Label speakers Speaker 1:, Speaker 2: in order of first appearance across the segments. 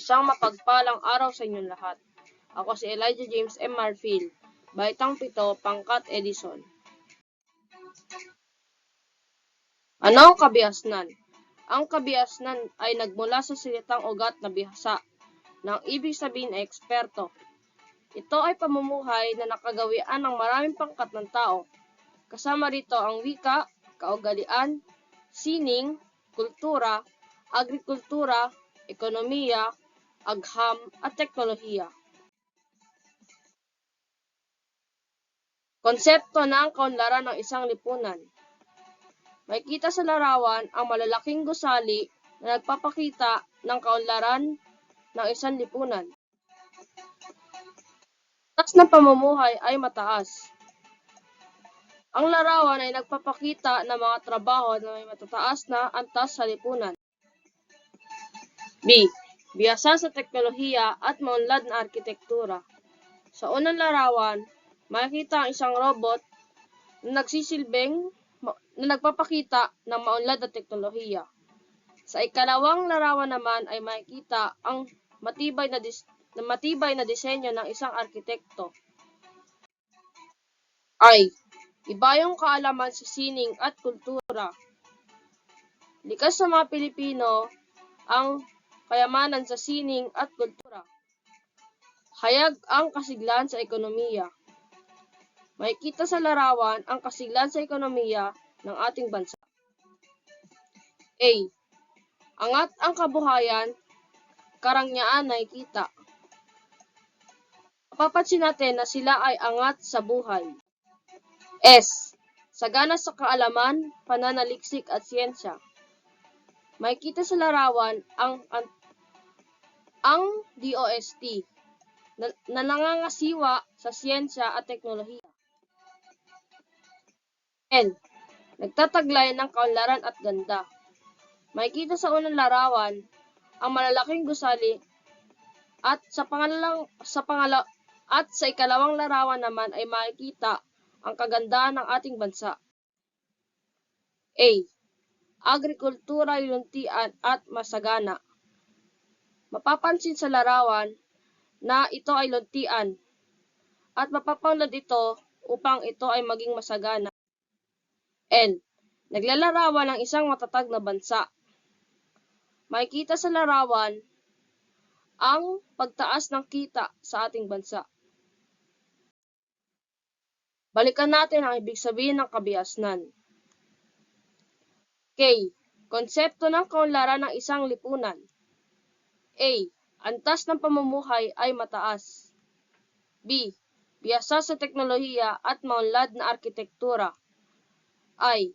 Speaker 1: Isang mapagpalang araw sa inyong lahat. Ako si Elijah James M. Marfil, Baitang Pito, Pangkat Edison. Ano ang kabiasnan? Ang kabiasnan ay nagmula sa salitang ugat na bihasa, nang ibig sabihin ay eksperto. Ito ay pamumuhay na nakagawian ng maraming pangkat ng tao. Kasama rito ang wika, kaugalian, sining, kultura, agrikultura, ekonomiya, agham, at teknolohiya. Konsepto ng kaunlaran ng isang lipunan. Makikita sa larawan ang malalaking gusali na nagpapakita ng kaunlaran ng isang lipunan. Taas ng pamumuhay ay mataas. Ang larawan ay nagpapakita ng mga trabaho na may matataas na antas sa lipunan. B. Biyasa sa teknolohiya at maunlad na arkitektura. Sa unang larawan, makikita ang isang robot na nagsisilbing na nagpapakita ng maunlad na teknolohiya. Sa ikalawang larawan naman ay makikita ang matibay na, dis- na matibay na disenyo ng isang arkitekto. Ay, iba yung kaalaman sa sining at kultura. Likas sa mga Pilipino ang kayamanan sa sining at kultura. Hayag ang kasiglan sa ekonomiya. Makikita sa larawan ang kasiglan sa ekonomiya ng ating bansa. A. Angat ang kabuhayan, karangyaan nakikita. Mapapansin natin na sila ay angat sa buhay. S. Sagana sa kaalaman, pananaliksik at siyensya. Makikita sa larawan ang ang, DOST na, na nangangasiwa sa siyensya at teknolohiya. N. Nagtataglay ng kaunlaran at ganda. Makikita sa unang larawan ang malalaking gusali at sa pangalang sa pangala at sa ikalawang larawan naman ay makikita ang kagandahan ng ating bansa. A. Agrikultura, yuntian at masagana. Mapapansin sa larawan na ito ay luntian at mapapanglad ito upang ito ay maging masagana. N. Naglalarawan ng isang matatag na bansa. Makikita sa larawan ang pagtaas ng kita sa ating bansa. Balikan natin ang ibig sabihin ng kabiasnan. K. Konsepto ng kaunlaran ng isang lipunan. A. Antas ng pamumuhay ay mataas. B. Biyasa sa teknolohiya at maunlad na arkitektura. I.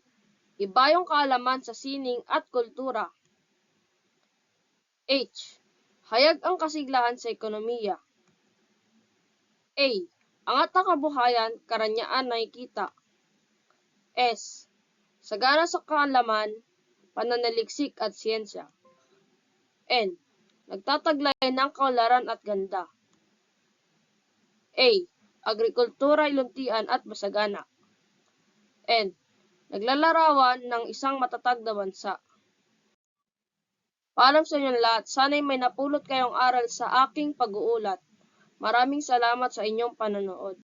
Speaker 1: Iba yung kaalaman sa sining at kultura. H. Hayag ang kasiglahan sa ekonomiya. A. Angat ang kabuhayan, karanyaan nakikita. S. Sagana sa kaalaman, pananaliksik at siyensya. N. Nagtataglay ng kaularan at ganda. A. Agrikultura, iluntian at masagana. N. Naglalarawan ng isang matatag na bansa. Paalam sa inyong lahat, sana'y may napulot kayong aral sa aking pag-uulat. Maraming salamat sa inyong panonood.